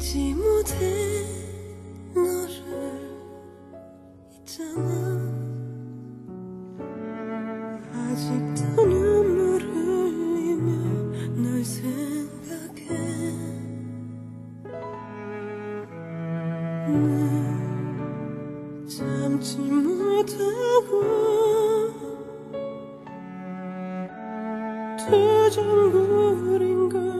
잊지 못해 너를 있잖아. 아직도 눈물 흘리며 널 생각해. 난 참지 못하고 두정거린걸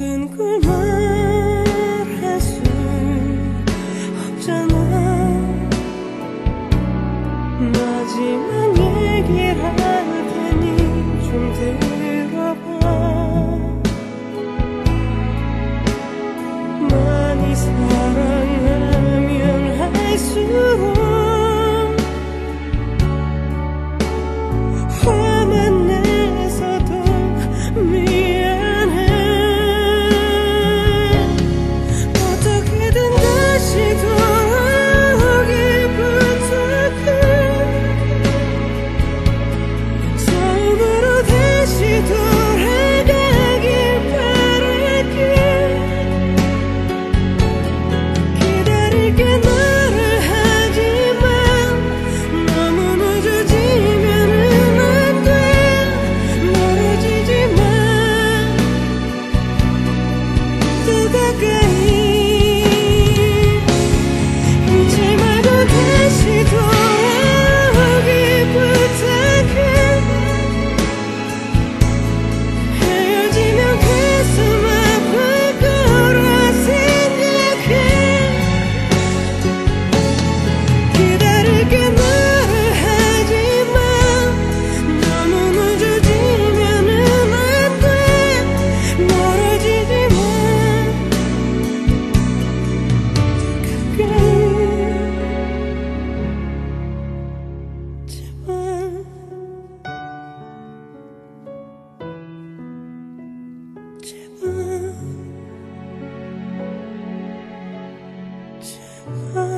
dan ku あ。